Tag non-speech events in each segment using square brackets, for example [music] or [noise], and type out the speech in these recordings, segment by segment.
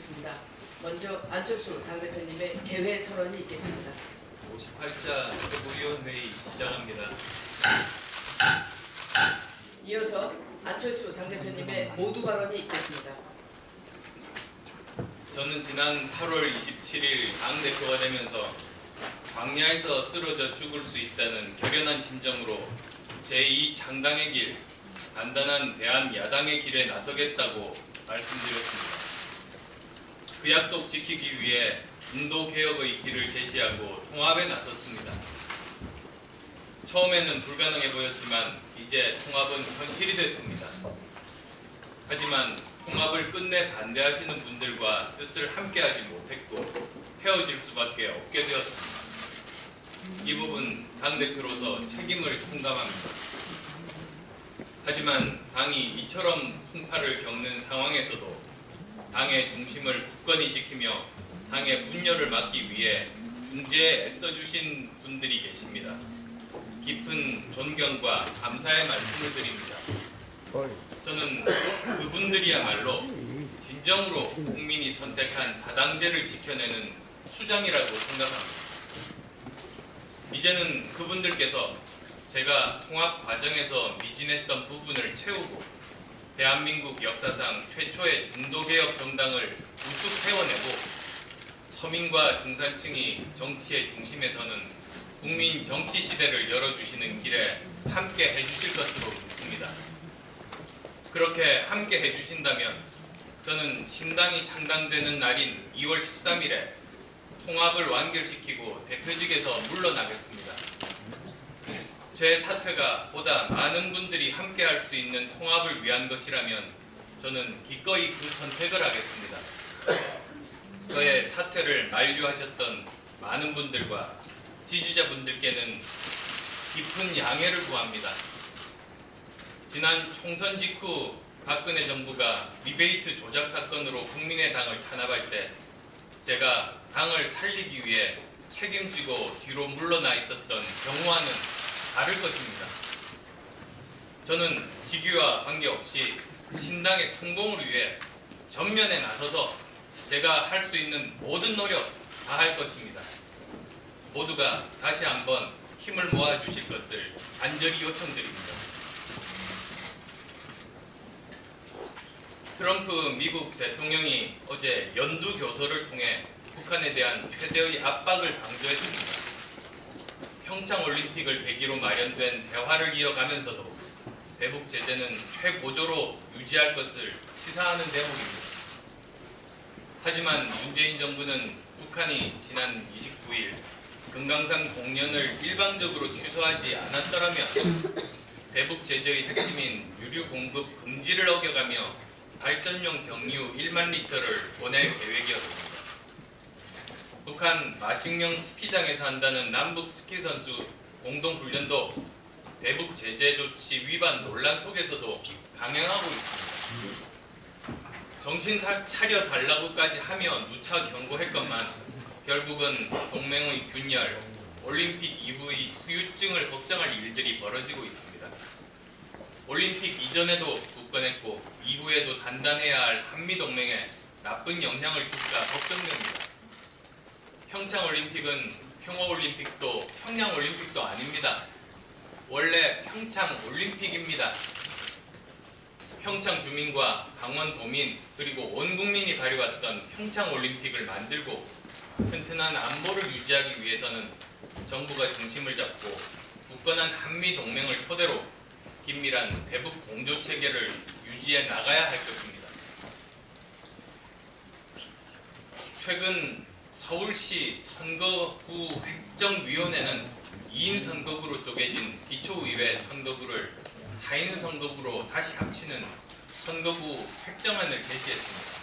하겠습니다. 먼저 안철수 당대표님의 개회 선언이 있겠습니다. 58자 최고위원회의 시작합니다. 이어서 안철수 당대표님의 모두 발언이 있겠습니다. 저는 지난 8월 27일 당대표가 되면서 광야에서 쓰러져 죽을 수 있다는 결연한 심정으로 제2 창당의 길, 단단한 대한 야당의 길에 나서겠다고 말씀드렸습니다. 그 약속 지키기 위해 중도 개혁의 길을 제시하고 통합에 나섰습니다. 처음에는 불가능해 보였지만 이제 통합은 현실이 됐습니다. 하지만 통합을 끝내 반대하시는 분들과 뜻을 함께하지 못했고 헤어질 수밖에 없게 되었습니다. 이 부분 당대표로서 책임을 통감합니다. 하지만 당이 이처럼 풍파를 겪는 상황에서도 당의 중심을 굳건히 지키며 당의 분열을 막기 위해 중재에 애써주신 분들이 계십니다. 깊은 존경과 감사의 말씀을 드립니다. 저는 그분들이야말로 진정으로 국민이 선택한 다당제를 지켜내는 수장이라고 생각합니다. 이제는 그분들께서 제가 통합 과정에서 미진했던 부분을 채우고 대한민국 역사상 최초의 중도개혁 정당을 우뚝 세워내고 서민과 중산층이 정치의 중심에 서는 국민 정치 시대를 열어주시는 길에 함께 해주실 것으로 믿습니다. 그렇게 함께 해주신다면 저는 신당이 창당되는 날인 2월 13일에 통합을 완결시키고 대표직에서 물러나겠습니다. 제 사퇴가 보다 많은 분들이 함께 할 수 있는 통합을 위한 것이라면 저는 기꺼이 그 선택을 하겠습니다. 저의 사퇴를 만류하셨던 많은 분들과 지지자분들께는 깊은 양해를 구합니다. 지난 총선 직후 박근혜 정부가 리베이트 조작 사건으로 국민의당을 탄압할 때 제가 당을 살리기 위해 책임지고 뒤로 물러나 있었던 경우와는 다를 것입니다. 저는 직위와 관계없이 신당의 성공을 위해 전면에 나서서 제가 할 수 있는 모든 노력 다 할 것입니다. 모두가 다시 한번 힘을 모아 주실 것을 간절히 요청드립니다. 트럼프 미국 대통령이 어제 연두 교서를 통해 북한에 대한 최대의 압박을 강조했습니다. 평창 올림픽을 계기로 마련된 대화를 이어가면서도 대북 제재는 최고조로 유지할 것을 시사하는 대목입니다. 하지만 문재인 정부는 북한이 지난 29일 금강산 공연을 일방적으로 취소하지 않았더라면 대북 제재의 핵심인 유류 공급 금지를 어겨가며 발전용 경유 1만 리터를 보낼 계획이었습니다. 북한 마식령 스키장에서 한다는 남북 스키 선수 공동 훈련도 대북 제재 조치 위반 논란 속에서도 강행하고 있습니다. 정신 다- 차려 달라고까지 하며 누차 경고했건만 결국은 동맹의 균열, 올림픽 이후의 후유증을 걱정할 일들이 벌어지고 있습니다. 올림픽 이전에도 굳건했고 이후에도 단단해야 할 한미 동맹에 나쁜 영향을 줄까 걱정됩니다. 평창 올림픽은 평화 올림픽도 평양 올림픽도 아닙니다. 원래 평창 올림픽입니다. 평창 주민과 강원 도민 그리고 온 국민이 발휘왔던 평창 올림픽을 만들고 튼튼한 안보를 유지하기 위해서는 정부가 중심을 잡고 굳건한 한미 동맹을 토대로 긴밀한 대북 공조 체계를 유지해 나가야 할 것입니다. 최근 서울시 선거구 획정위원회는 2인 선거구로 쪼개진 기초의회 선거구를 4인 선거구로 다시 합치는 선거구 획정안을 제시했습니다.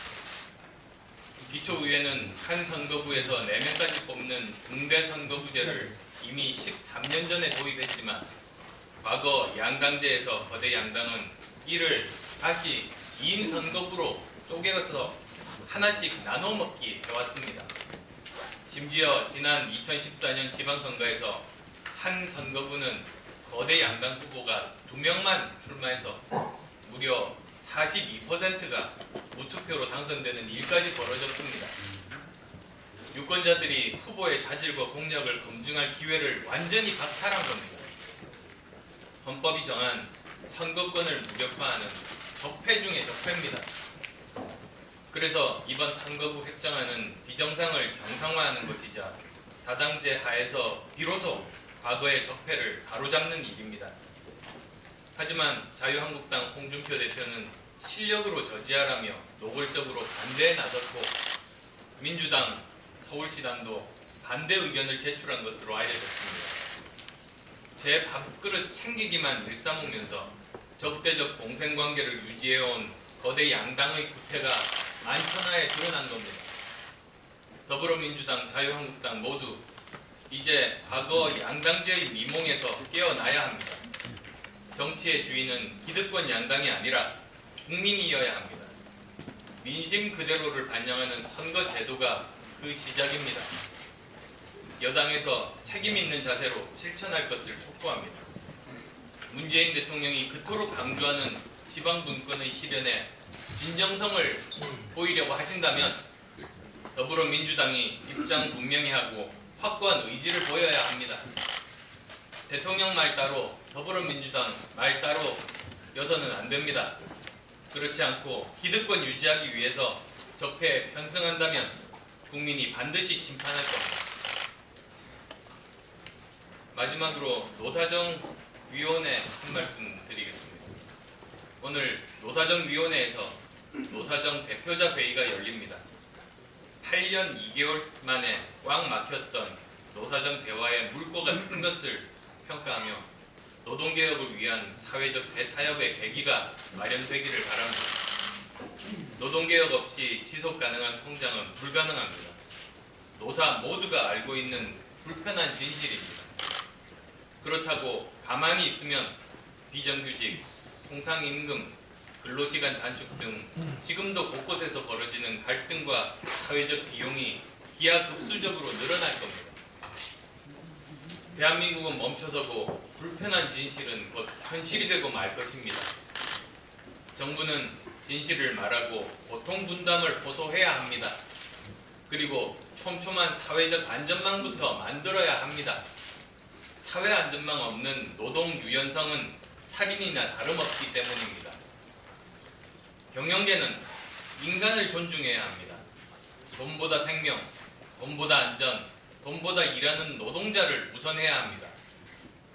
기초의회는 한 선거구에서 4명까지 뽑는 중대선거구제를 이미 13년 전에 도입했지만 과거 양당제에서 거대 양당은 이를 다시 2인 선거구로 쪼개서 하나씩 나눠 먹기 해왔습니다. 심지어 지난 2014년 지방선거에서 한 선거구는 거대 양당 후보가 두 명만 출마해서 무려 42%가 무투표로 당선되는 일까지 벌어졌습니다. 유권자들이 후보의 자질과 공약을 검증할 기회를 완전히 박탈한 겁니다. 헌법이 정한 선거권을 무력화하는 적폐 중의 적폐입니다. 그래서 이번 선거구 획정안은 비정상을 정상화하는 것이자 다당제 하에서 비로소 과거의 적폐를 가로잡는 일입니다. 하지만 자유한국당 홍준표 대표는 실력으로 저지하라며 노골적으로 반대에 나섰고 민주당 서울시당도 반대 의견을 제출한 것으로 알려졌습니다. 제 밥그릇 챙기기만 일삼으면서 적대적 공생관계를 유지해온 거대 양당의 구태가 만천하에 드러난 겁니다. 더불어민주당, 자유한국당 모두 이제 과거 양당제의 미몽에서 깨어나야 합니다. 정치의 주인은 기득권 양당이 아니라 국민이어야 합니다. 민심 그대로를 반영하는 선거 제도가 그 시작입니다. 여당에서 책임 있는 자세로 실천할 것을 촉구합니다. 문재인 대통령이 그토록 강조하는 지방 분권의 실현에 진정성을 보이려고 하신다면 더불어민주당이 입장 분명히 하고 확고한 의지를 보여야 합니다. 대통령 말 따로 더불어민주당 말 따로 여서는 안 됩니다. 그렇지 않고 기득권 유지하기 위해서 적폐에 편승한다면 국민이 반드시 심판할 겁니다. 마지막으로 노사정 위원회 한 말씀 드리겠습니다. 오늘 노사정 위원회에서 노사정 대표자 회의가 열립니다. 8년 2개월 만에 꽉 막혔던 노사정 대화의 물꼬가 튼 것을 평가하며 노동개혁을 위한 사회적 대타협의 계기가 마련되기를 바랍니다. 노동개혁 없이 지속 가능한 성장은 불가능합니다. 노사 모두가 알고 있는 불편한 진실입니다. 그렇다고 가만히 있으면 비정규직, 통상임금, 근로시간 단축 등 지금도 곳곳에서 벌어지는 갈등과 사회적 비용이 기하급수적으로 늘어날 겁니다. 대한민국은 멈춰서고 불편한 진실은 곧 현실이 되고 말 것입니다. 정부는 진실을 말하고 고통 분담을 호소해야 합니다. 그리고 촘촘한 사회적 안전망부터 만들어야 합니다. 사회 안전망 없는 노동 유연성은 살인이나 다름없기 때문입니다. 경영계는 인간을 존중해야 합니다. 돈보다 생명, 돈보다 안전, 돈보다 일하는 노동자를 우선해야 합니다.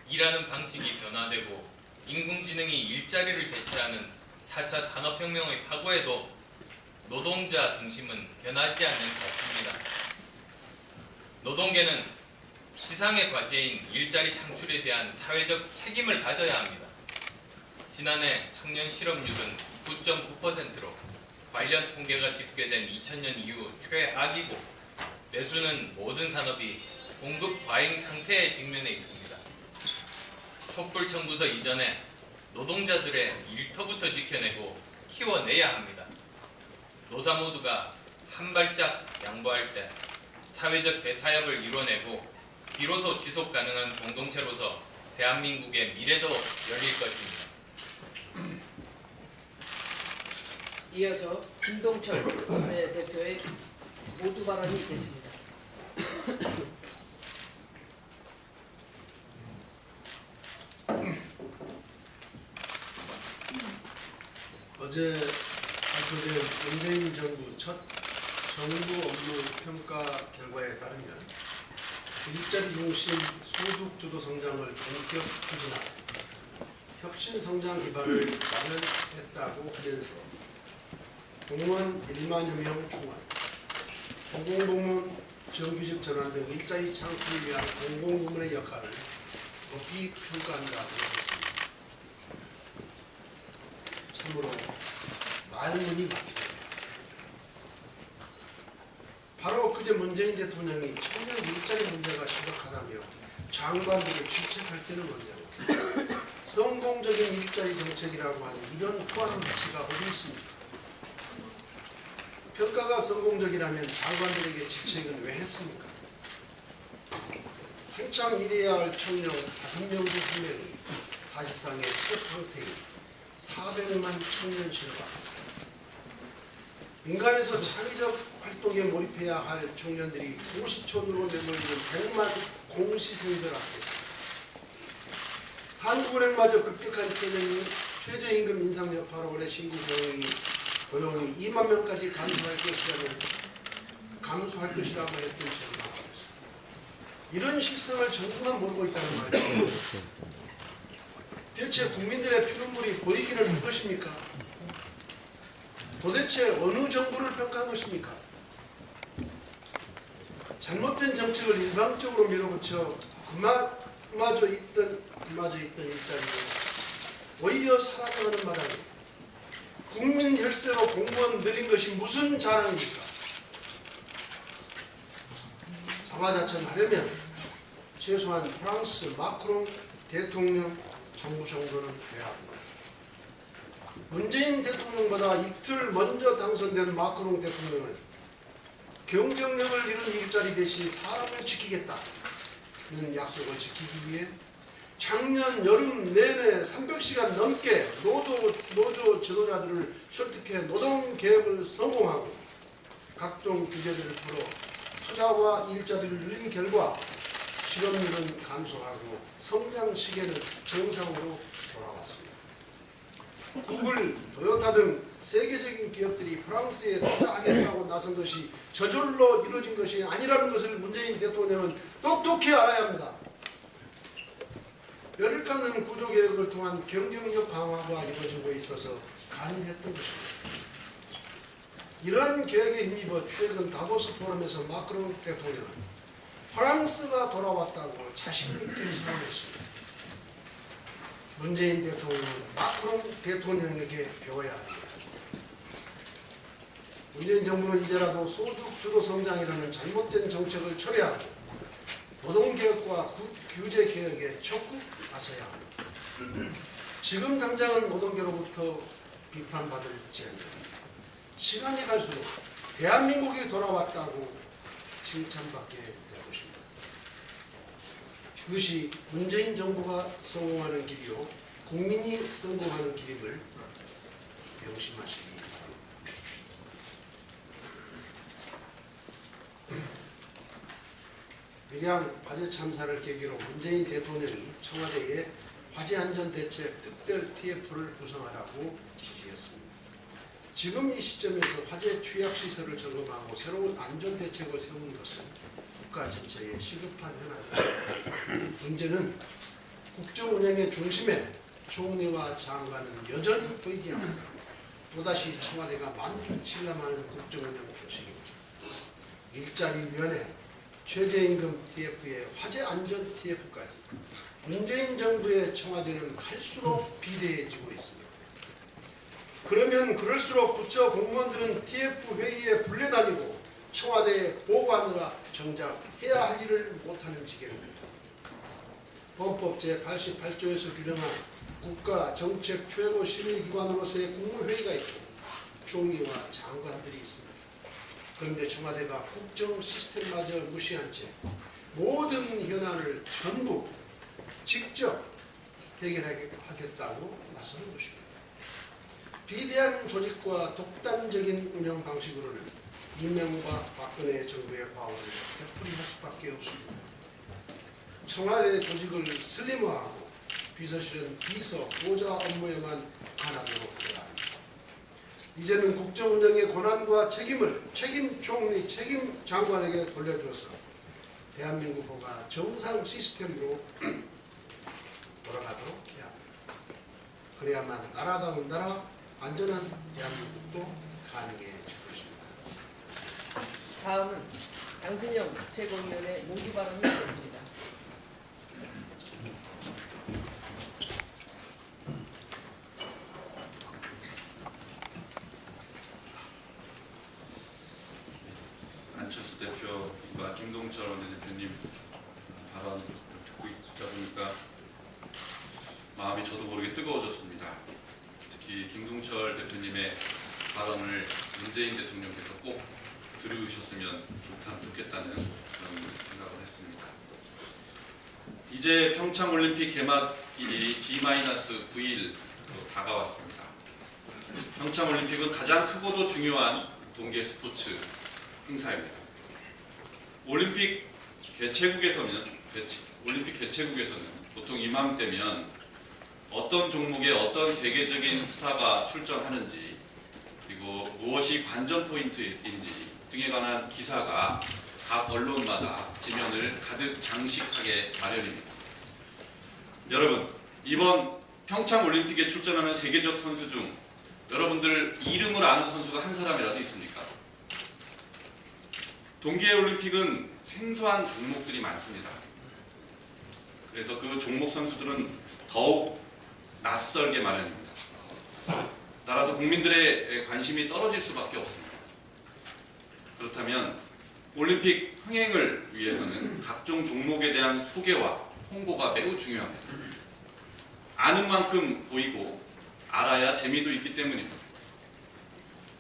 일하는 방식이 변화되고 인공지능이 일자리를 대체하는 4차 산업혁명의 파고에도 노동자 중심은 변하지 않는 가치입니다. 노동계는 지상의 과제인 일자리 창출에 대한 사회적 책임을 가져야 합니다. 지난해 청년 실업률은 9.9%로 관련 통계가 집계된 2000년 이후 최악이고 내수는 모든 산업이 공급 과잉 상태에 직면해 있습니다. 촛불 청구서 이전에 노동자들의 일터부터 지켜내고 키워내야 합니다. 노사 모두가 한 발짝 양보할 때 사회적 대타협을 이뤄내고 비로소 지속 가능한 공동체로서 대한민국의 미래도 열릴 것입니다. 이어서 김동철 원내대표의 모두 발언이 있겠습니다. 어제 발표된 문재인 정부 첫 정부 업무 평가 결과에 따르면 일자리 중심 소득 주도 성장을 본격 추진하고 혁신 성장 기반을 마련했다고 하면서 공무원 1만여 명 충원, 공공부문 정규직 전환 등 일자리 창출을 위한 공공부문의 역할을 높이 평가한다고 했습니다. 참으로 말문이 막힙니다. 바로 그제 문재인 대통령이 청년 일자리 문제가 심각하다며 장관들을 질책할 때는 언제고 성공적인 일자리 정책이라고 하는 이런 후한 가치가 어디 있습니까? 평가가 성공적이라면 장관들에게 질책은 왜 했습니까? 한창 일해야 할 청년 5명 중 1명이 사실상의 첫 상태인 400만 청년 실업받았습니다. 민간에서 창의적 활동에 몰입해야 할 청년들이 고시촌으로 내몰리는 백만 공시생들 앞에서 한국은행마저 급격한 퇴행이 최저임금 인상 여파로 올해 신규 고용이 고용이 2만 명까지 감소할 것이라는 감소할 것이라고 했던 전망 앞에서 이런 실상을 정부만 모르고 있다는 말이에요. 대체 국민들의 피눈물이 보이기를 할 것입니까? 도대체 어느 정부를 평가한 것입니까? 잘못된 정책을 일방적으로 밀어붙여 그마, 그마저 있던 그마저 있던 일자리를 오히려 사라져가는 마당에 국민 혈세로 공무원 늘린 것이 무슨 자랑입니까? 자화자찬하려면 최소한 프랑스 마크롱 대통령 정부 정도는 돼야 합니다. 문재인 대통령보다 이틀 먼저 당선된 마크롱 대통령은 경쟁력을 잃은 일자리 대신 사람을 지키겠다는 약속을 지키기 위해 작년 여름 내내 300시간 넘게 노조, 노조 지도자들을 설득해 노동 개혁을 성공하고 각종 규제들을 풀어 투자와 일자리를 늘린 결과 실업률은 감소하고 성장 시계는 정상으로 돌아왔습니다. 구글, 토요타 등 세계적인 기업들이 프랑스에 투자하겠다고 나선 것이 저절로 이루어진 것이 아니라는 것을 문재인 대통령은 똑똑히 알아야 합니다. 뼈를 구조개혁을 통한 경쟁력 강화가 이루어지고 있어서 가능했던 것입니다. 이러한 계획에 힘입어 최근 다보스 포럼에서 마크롱 대통령은 프랑스가 돌아왔다고 자신 있게 선언했습니다. 문재인 대통령은 마크롱 대통령에게 배워야 합니다. 문재인 정부는 이제라도 소득 주도 성장이라는 잘못된 정책을 철회하고 노동개혁과 구- 규제개혁에 적극 합니다. 지금 당장은 노동계로부터 비판받을 지 않습니다. 시간이 갈수록 대한민국이 돌아왔다고 칭찬받게 될 것입니다. 그것이 문재인 정부가 성공하는 길이요 국민이 성공하는 길임을 명심하시기 바랍니다. 밀양 화재 참사를 계기로 문재인 대통령이 청와대에 화재 안전 대책 특별 TF를 구성하라고 지시했습니다. 지금 이 시점에서 화재 취약 시설을 점검하고 새로운 안전 대책을 세우는 것은 국가 전체의 시급한 현안입니다. 문제는 국정 운영의 중심에 총리와 장관은 여전히 보이지 않고 또다시 청와대가 만기 침람하는 국정 운영 표식입니다. 일자리 면회, 최저임금 TF에 화재 안전 TF까지 문재인 정부의 청와대는 갈수록 비대해지고 있습니다. 그러면 그럴수록 부처 공무원들은 TF 회의에 불려다니고 청와대에 보고하느라 정작 해야 할 일을 못하는 지경입니다. 헌법 제88조에서 규정한 국가 정책 최고 심의기관으로서의 국무회의가 있고 총리와 장관들이 있습니다. 그런데 청와대가 국정 시스템마저 무시한 채 모든 현안을 전부 직접 해결하겠다고 나서는 것입니다. 비대한 조직과 독단적인 운영 방식으로는 이명박 박근혜 정부의 과오를 되풀이할 수밖에 없습니다. 청와대 조직을 슬림화하고 비서실은 비서, 보좌 업무에만 관하도록. 이제는 국정 운영의 권한과 책임을 책임 총리, 책임 장관에게 돌려주어서 대한민국 호가 정상 시스템으로 [clears throat] 돌아가도록 해야 합니다. 그래야만 나라다운 나라, 안전한 대한민국도 가능해질 것입니다. 다음은 장진영 최고위원의 모두 발언이 있겠습니다. 안철수 대표와 김동철 원내대표님 발언 듣고 있다 보니까 마음이 저도 모르게 뜨거워졌습니다. 특히 김동철 대표님의 발언을 문재인 대통령께서 꼭 들으셨으면 좋다, 좋겠다는 그런 생각을 했습니다. 이제 평창 올림픽 개막일이 D-9일 다가왔습니다. 평창 올림픽은 가장 크고도 중요한 동계 스포츠 행사입니다. 올림픽 개최국에서는 개최- 올림픽 개최국에서는 보통 이맘때면 어떤 종목에 어떤 세계적인 스타가 출전하는지 그리고 무엇이 관전 포인트인지 등에 관한 기사가 각 언론마다 지면을 가득 장식하게 마련입니다. 여러분 이번 평창 올림픽에 출전하는 세계적 선수 중 여러분들 이름을 아는 선수가 한 사람이라도 있습니까? 동계 올림픽은 생소한 종목들이 많습니다. 그래서 그 종목 선수들은 더욱 낯설게 마련입니다. 따라서 국민들의 관심이 떨어질 수밖에 없습니다. 그렇다면 올림픽 흥행을 위해서는 각종 종목에 대한 소개와 홍보가 매우 중요합니다. 아는 만큼 보이고 알아야 재미도 있기 때문입니다.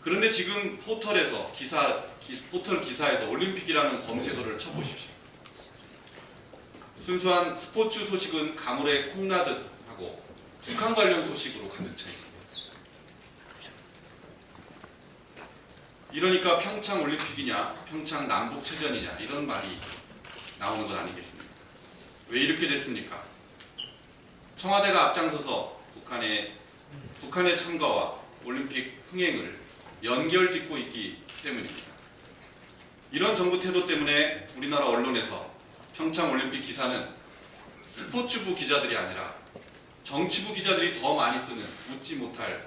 그런데 지금 포털에서 기사 기- 포털 기사에서 올림픽이라는 검색어를 쳐보십시오. 순수한 스포츠 소식은 가물에 콩나듯 하고 북한 관련 소식으로 가득 차 있습니다. 이러니까 평창 올림픽이냐, 평창 남북체전이냐 이런 말이 나오는 것 아니겠습니까? 왜 이렇게 됐습니까? 청와대가 앞장서서 북한의 북한의 참가와 올림픽 흥행을 연결 짓고 있기 때문입니다. 이런 정부 태도 때문에 우리나라 언론에서 평창 올림픽 기사는 스포츠부 기자들이 아니라 정치부 기자들이 더 많이 쓰는 웃지 못할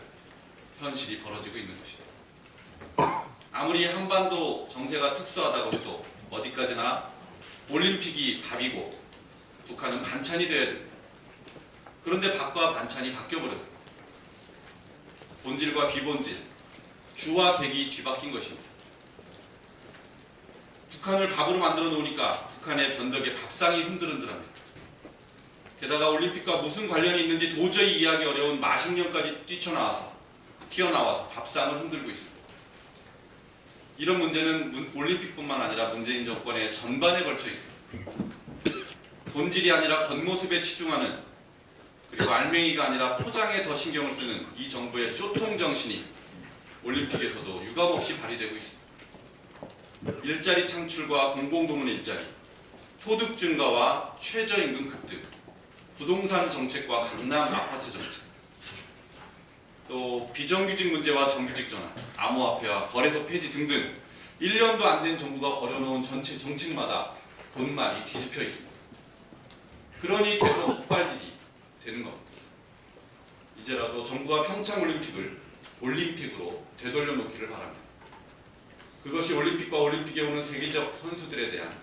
현실이 벌어지고 있는 것입니다. 아무리 한반도 정세가 특수하다고 해도 어디까지나 올림픽이 답이고 북한은 반찬이 되어야 됩니다. 그런데 밥과 반찬이 바뀌어버렸습니다. 본질과 비본질, 주와 객이 뒤바뀐 것입니다. 북한을 밥으로 만들어 놓으니까 북한의 변덕에 밥상이 흔들흔들합니다. 게다가 올림픽과 무슨 관련이 있는지 도저히 이해하기 어려운 마식령까지 뛰쳐나와서 튀어나와서 밥상을 흔들고 있습니다. 이런 문제는 문- 올림픽뿐만 아니라 문재인 정권의 전반에 걸쳐 있습니다. 본질이 아니라 겉모습에 치중하는 그리고 알맹이가 아니라 포장에 더 신경을 쓰는 이 정부의 쇼통 정신이 올림픽에서도 유감없이 발휘되고 있습니다. 일자리 창출과 공공부문 일자리, 소득 증가와 최저임금 급등, 부동산 정책과 강남 아파트 정책, 또 비정규직 문제와 정규직 전환, 암호화폐와 거래소 폐지 등등 1년도 안 된 정부가 걸어놓은 전체 정책마다 본말이 뒤집혀 있습니다. 그러니 계속 헛발질이 되는 겁니다. 이제라도 정부가 평창 올림픽을 올림픽으로 되돌려 놓기를 바랍니다. 그것이 올림픽과 올림픽에 오는 세계적 선수들에 대한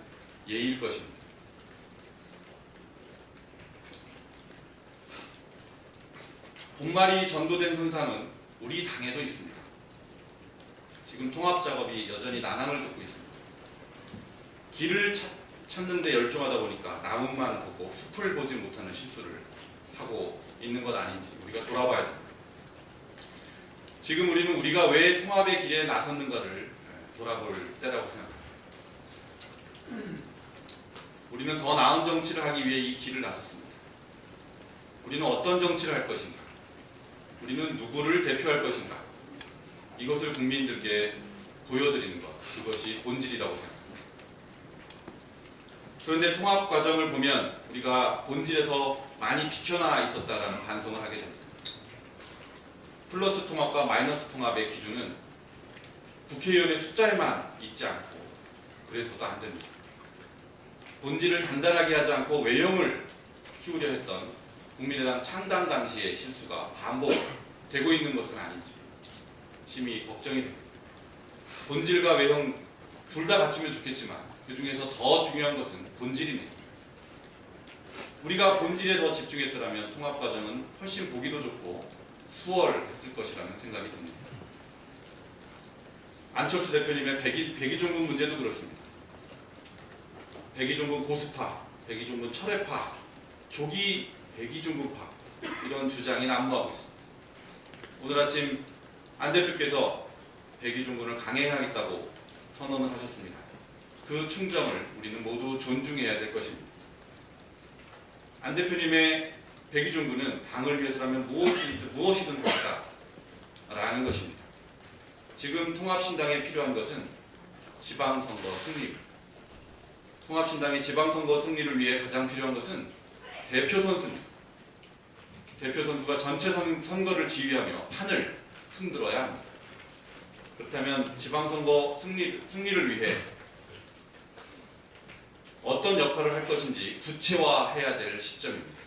예의일 것입니다. 본말이 전도된 현상은 우리 당에도 있습니다. 지금 통합 작업이 여전히 난항을 겪고 있습니다. 길을 찾, 찾는데 열중하다 보니까 나무만 보고 숲을 보지 못하는 실수를 하고 있는 것 아닌지 우리가 돌아봐야 됩니다. 지금 우리는 우리가 왜 통합의 길에 나섰는가를 돌아볼 때라고 생각합니다. 우리는 더 나은 정치를 하기 위해 이 길을 나섰습니다. 우리는 어떤 정치를 할 것인가? 우리는 누구를 대표할 것인가? 이것을 국민들께 보여드리는 것, 그것이 본질이라고 생각합니다. 그런데 통합 과정을 보면 우리가 본질에서 많이 비켜나 있었다라는 반성을 하게 됩니다. 플러스 통합과 마이너스 통합의 기준은 국회의원의 숫자에만 있지 않고 그래서도 안 됩니다. 본질을 단단하게 하지 않고 외형을 키우려 했던 국민의당 창당 당시의 실수가 반복되고 있는 것은 아닌지 심히 걱정이 됩니다. 본질과 외형 둘 다 갖추면 좋겠지만 그 중에서 더 중요한 것은 본질이네요. 우리가 본질에 더 집중했더라면 통합 과정은 훨씬 보기도 좋고 수월했을 것이라는 생각이 듭니다. 안철수 대표님의 백이, 백이종군 문제도 그렇습니다. 백이종군 고수파, 백이종군 철회파, 조기 백이종군파 이런 주장이 난무하고 있습니다. 오늘 아침 안 대표께서 백이종군을 강행하겠다고 선언을 하셨습니다. 그 충정을 우리는 모두 존중해야 될 것입니다. 안 대표님의 백이종군은 당을 위해서라면 무엇이든, 무엇이든 하겠다라는 것입니다. 지금 통합신당에 필요한 것은 지방선거 승리입니다. 통합신당의 지방선거 승리를 위해 가장 필요한 것은 대표 선수입니다. 대표 선수가 전체 선, 선거를 지휘하며 판을 흔들어야 합니다. 그렇다면 지방선거 승리, 승리를 위해 어떤 역할을 할 것인지 구체화해야 될 시점입니다.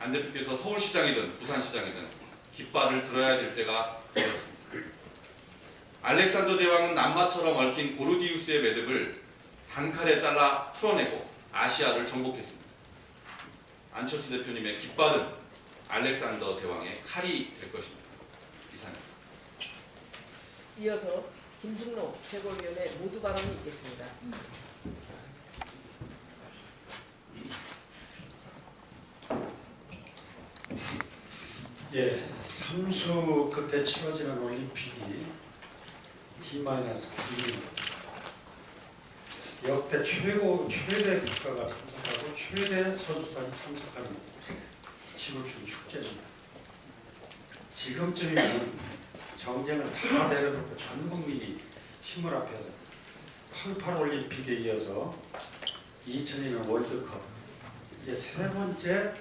안 대표께서 서울시장이든 부산시장이든 깃발을 들어야 될 때가 되었습니다. 알렉산더 대왕은 남마처럼 얽힌 고르디우스의 매듭을 단칼에 잘라 풀어내고 아시아를 정복했습니다. 안철수 대표님의 깃발은 알렉산더 대왕의 칼이 될 것입니다. 이상입니다. 이어서 김승록 최고위원의 모두 발언이 있겠습니다. 예, 삼수 끝에 치러지는 올림픽이 D-9 역대 최고 최대 국가가 참석하고 최대 선수단이 참석하는 지구촌 축제입니다. 지금쯤이면 정쟁을 다 내려놓고 전 국민이 힘을 합해서 88 올림픽에 이어서 2002년 월드컵 이제 세 번째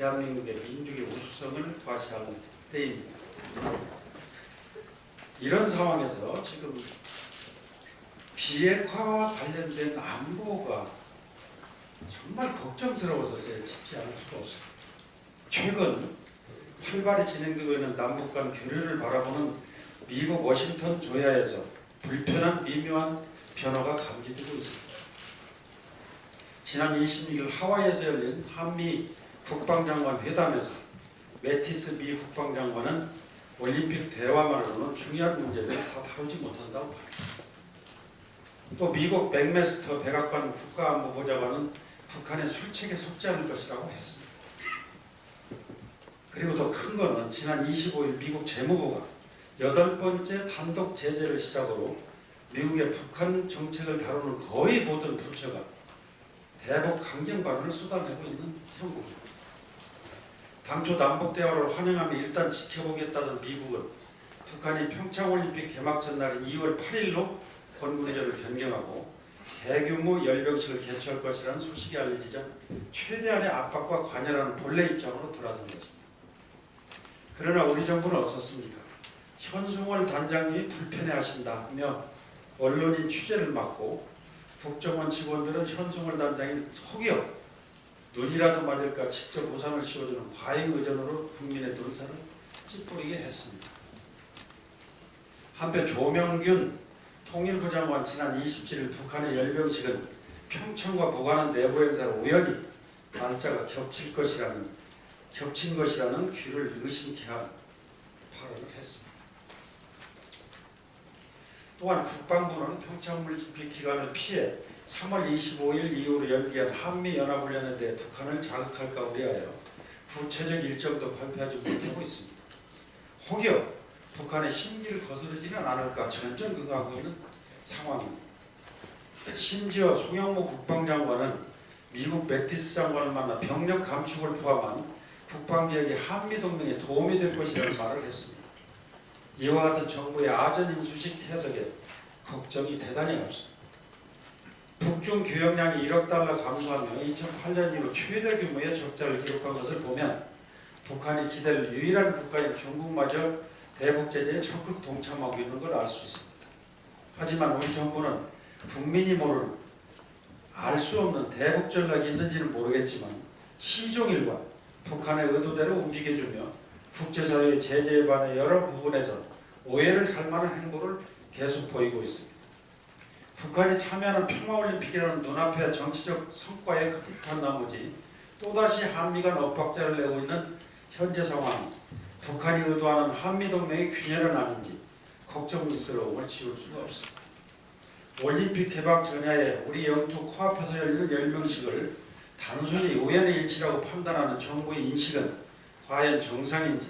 대한민국의 민족의 우수성을 과시하는 때입니다. 이런 상황에서 지금 비핵화와 관련된 안보가 정말 걱정스러워서 제가 짚지 않을 수가 없습니다. 최근 활발히 진행되고 있는 남북 간 교류를 바라보는 미국 워싱턴 조야에서 불편한 미묘한 변화가 감지되고 있습니다. 지난 26일 하와이에서 열린 한미 국방장관 회담에서 매티스 미 국방장관은 올림픽 대화만으로는 중요한 문제를 다 다루지 못한다고 말했습니다. 또 미국 맥메스터 백악관 국가안보보좌관은 북한의 술책에 속지 않을 것이라고 했습니다. 그리고 더큰 거는 지난 25일 미국 재무부가 여덟 번째 단독 제재를 시작으로 미국의 북한 정책을 다루는 거의 모든 부처가 대북 강경 발언을 쏟아내고 있는 형국입니다. 당초 남북 대화를 환영하며 일단 지켜보겠다던 미국은 북한이 평창올림픽 개막 전날인 2월 8일로 건군제를 변경하고 대규모 열병식을 개최할 것이라는 소식이 알려지자 최대한의 압박과 관여라는 본래 입장으로 돌아선 것입니다. 그러나 우리 정부는 어떻습니까? 현승월 단장님이 불편해하신다며 언론인 취재를 막고 국정원 직원들은 현승월 단장이 혹여 눈이라도 맞을까 직접 보상을 씌워주는 과잉 의전으로 국민의 눈살을 찌푸리게 했습니다. 한편 조명균 통일부 장관 지난 27일 북한의 열병식은 평창과 무관한 내부 행사로 우연히 날짜가 겹칠 것이라는 겹친 것이라는 귀를 의심케 한 발언을 했습니다. 또한 국방부는 평창올림픽 기간을 피해 3월 25일 이후로 연기한 한미연합훈련에 대해 북한을 자극할까 우려하여 구체적 일정도 발표하지 못하고 있습니다. 혹여 북한의 심기를 거스르지는 않을까 전전긍긍하고 있는 상황입니다. 심지어 송영무 국방장관은 미국 매티스 장관을 만나 병력 감축을 포함한 국방개혁이 한미동맹에 도움이 될 것이라는 말을 했습니다. 이와 같은 정부의 아전인수식 해석에 걱정이 대단히 앞섭니다. 북중 교역량이 1억 달러 감소하며 2008년 이후 최대 규모의 적자를 기록한 것을 보면 북한이 기댈 유일한 국가인 중국마저 대북 제재에 적극 동참하고 있는 걸 알 수 있습니다. 하지만 우리 정부는 국민이 모르는 알 수 없는 대북 전략이 있는지는 모르겠지만 시종일관 북한의 의도대로 움직여주며 국제사회의 제재에 반해 여러 부분에서 오해를 살만한 행보를 계속 보이고 있습니다. 북한이 참여하는 평화올림픽이라는 눈앞의 정치적 성과에 급급한 나머지 또다시 한미 간 엇박자를 내고 있는 현재 상황이 북한이 의도하는 한미동맹의 균열은 아닌지 걱정스러움을 지울 수가 없습니다. 올림픽 개막 전야에 우리 영토 코앞에서 열리는 열병식을 단순히 우연의 일치라고 판단하는 정부의 인식은 과연 정상인지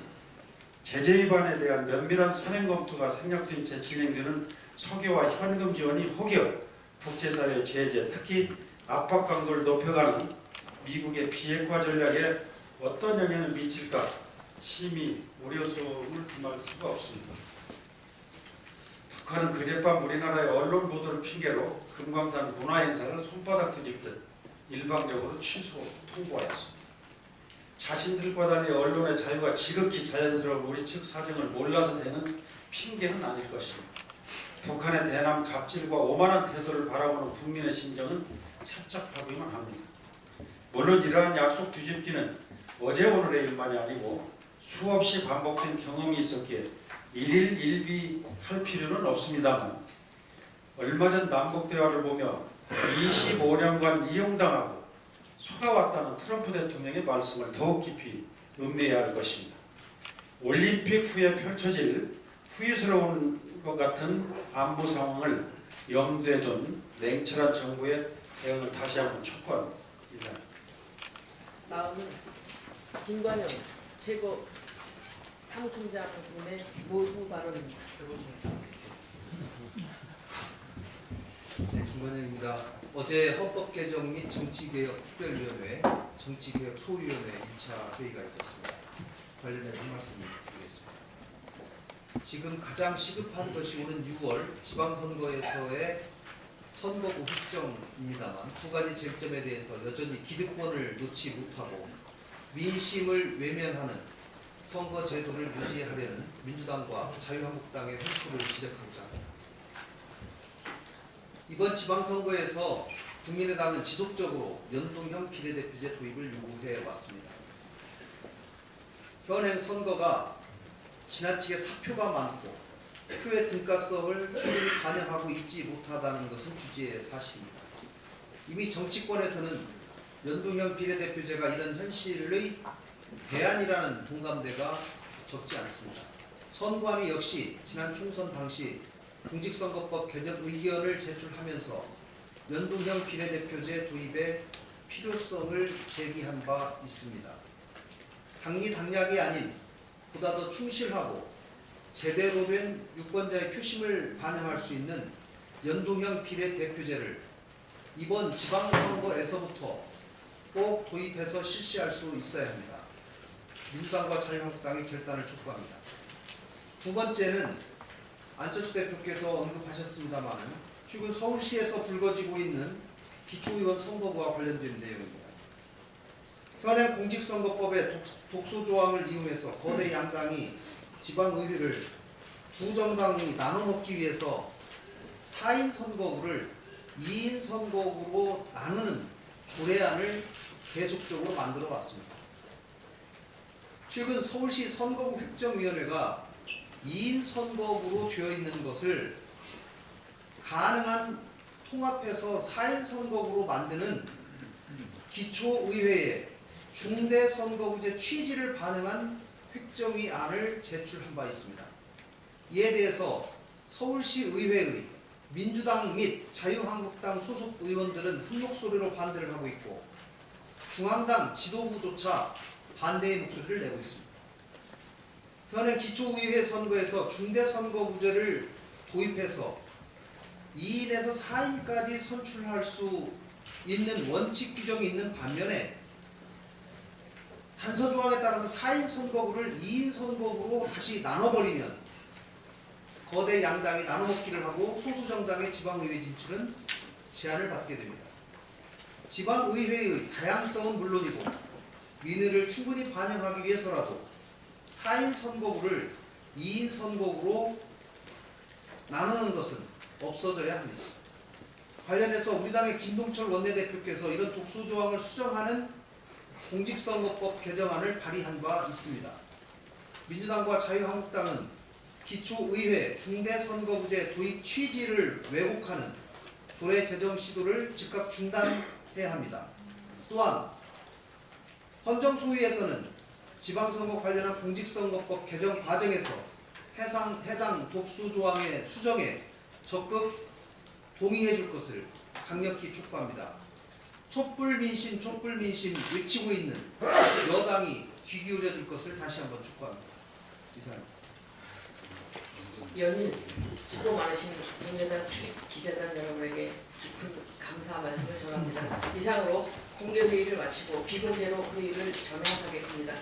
제재 위반에 대한 면밀한 선행 검토가 생략된 채 진행되는 석유와 현금 지원이 혹여 국제사회 제재 특히 압박 강도를 높여가는 미국의 비핵화 전략에 어떤 영향을 미칠까 심히 우려스러움을 금할 수가 없습니다. 북한은 그젯밤 우리나라의 언론 보도를 핑계로 금강산 문화행사를 손바닥 뒤집듯 일방적으로 취소, 통보하였습니다. 자신들과 달리 언론의 자유가 지극히 자연스러운 우리 측 사정을 몰라서 되는 핑계는 아닐 것입니다. 북한의 대남 갑질과 오만한 태도를 바라보는 국민의 심정은 착잡하기만 합니다. 물론 이러한 약속 뒤집기는 어제 오늘의 일만이 아니고 수없이 반복된 경험이 있었기에 일일 일비 할 필요는 없습니다만 얼마 전 남북 대화를 보며 25년간 이용당하고 속아왔다는 트럼프 대통령의 말씀을 더욱 깊이 음미해야 할 것입니다. 올림픽 후에 펼쳐질 후회스러운 것 같은 안보 상황을 염두에 둔 냉철한 정부의 대응을 다시 한번 촉구합니다. 이상. 다음은 김관영 최고 사무총장님의 모두 발언입니다. 네, 김관영입니다. 어제 헌법 개정 및 정치개혁 특별위원회, 정치개혁 소위원회 1차 회의가 있었습니다. 관련해서 한 말씀 드리겠습니다. 지금 가장 시급한 것이 오는 6월 지방선거에서의 선거구 획정입니다만 두 가지 쟁점에 대해서 여전히 기득권을 놓지 못하고 민심을 외면하는 선거 제도를 유지하려는 민주당과 자유한국당의 횡포를 지적하고자 합니다. 이번 지방선거에서 국민의당은 지속적으로 연동형 비례대표제 도입을 요구해 왔습니다. 현행 선거가 지나치게 사표가 많고 표의 등가성을 충분히 반영하고 있지 못하다는 것은 주지의 사실입니다. 이미 정치권에서는 연동형 비례대표제가 이런 현실의 대안이라는 공감대가 적지 않습니다. 선관위 역시 지난 총선 당시 공직선거법 개정 의견을 제출하면서 연동형 비례대표제 도입의 필요성을 제기한 바 있습니다. 당리 당략이 아닌 보다 더 충실하고 제대로 된 유권자의 표심을 반영할 수 있는 연동형 비례대표제를 이번 지방선거에서부터 꼭 도입해서 실시할 수 있어야 합니다. 민주당과 자유한국당의 결단을 촉구합니다. 두 번째는 안철수 대표께서 언급하셨습니다만 최근 서울시에서 불거지고 있는 기초의원 선거구와 관련된 내용입니다. 현행 공직선거법의 독- 독소 조항을 이용해서 거대 양당이 지방의회를 두 정당이 나눠 먹기 위해서 4인 선거구를 2인 선거구로 나누는 조례안을 계속적으로 만들어 왔습니다. 최근 서울시 선거구 획정위원회가 2인 선거구로 되어 있는 것을 가능한 통합해서 4인 선거구로 만드는 기초의회에 중대선거구제 취지를 반영한 획정위안을 제출한 바 있습니다. 이에 대해서 서울시 의회의 민주당 및 자유한국당 소속 의원들은 큰 목소리로 반대를 하고 있고 중앙당 지도부조차 반대의 목소리를 내고 있습니다. 현행 기초의회 선거에서 중대선거구제를 도입해서 2인에서 4인까지 선출할 수 있는 원칙 규정이 있는 반면에 단서 조항에 따라서 4인 선거구를 2인 선거구로 다시 나눠버리면 거대 양당이 나눠먹기를 하고 소수 정당의 지방의회 진출은 제한을 받게 됩니다. 지방의회의 다양성은 물론이고 민의를 충분히 반영하기 위해서라도 4인 선거구를 2인 선거구로 나누는 것은 없어져야 합니다. 관련해서 우리 당의 김동철 원내대표께서 이런 독소 조항을 수정하는 공직선거법 개정안을 발의한 바 있습니다. 민주당과 자유한국당은 기초의회 중대선거구제 도입 취지를 왜곡하는 조례 제정 시도를 즉각 중단해야 합니다. 또한 헌정소위에서는 지방선거 관련한 공직선거법 개정 과정에서 해상, 해당 독소 조항의 수정에 적극 동의해 줄 것을 강력히 촉구합니다. 촛불 민심 촛불 민심 외치고 있는 여당이 귀 기울여 줄 것을 다시 한번 촉구합니다. 이상입니다. 연일 수고 많으신 국민의당 출입 기자단 여러분에게 깊은 감사 말씀을 전합니다. 이상으로 공개 회의를 마치고 비공개로 회의를 전환하겠습니다.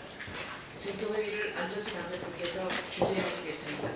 증거 회의를 안철수 당대표께서 주재하시겠습니다.